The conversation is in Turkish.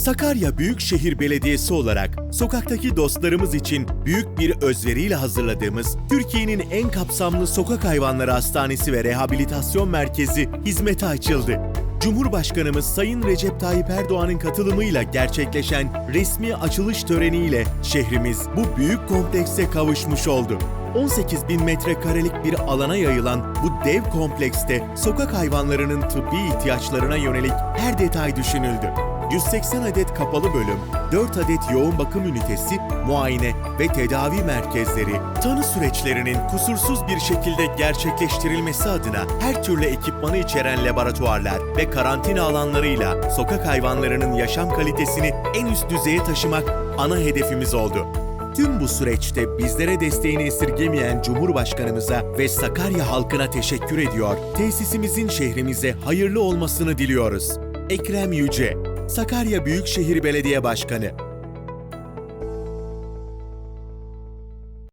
Sakarya Büyükşehir Belediyesi olarak sokaktaki dostlarımız için büyük bir özveriyle hazırladığımız Türkiye'nin en kapsamlı sokak hayvanları hastanesi ve rehabilitasyon merkezi hizmete açıldı. Cumhurbaşkanımız Sayın Recep Tayyip Erdoğan'ın katılımıyla gerçekleşen resmi açılış töreniyle şehrimiz bu büyük komplekse kavuşmuş oldu. 18 bin metrekarelik bir alana yayılan bu dev komplekste sokak hayvanlarının tıbbi ihtiyaçlarına yönelik her detay düşünüldü. 180 adet kapalı bölüm, 4 adet yoğun bakım ünitesi, muayene ve tedavi merkezleri, tanı süreçlerinin kusursuz bir şekilde gerçekleştirilmesi adına her türlü ekipmanı içeren laboratuvarlar ve karantina alanlarıyla sokak hayvanlarının yaşam kalitesini en üst düzeye taşımak ana hedefimiz oldu. Tüm bu süreçte bizlere desteğini esirgemeyen Cumhurbaşkanımıza ve Sakarya halkına teşekkür ediyor. Tesisimizin şehrimize hayırlı olmasını diliyoruz. Ekrem Yüce, Sakarya Büyükşehir Belediye Başkanı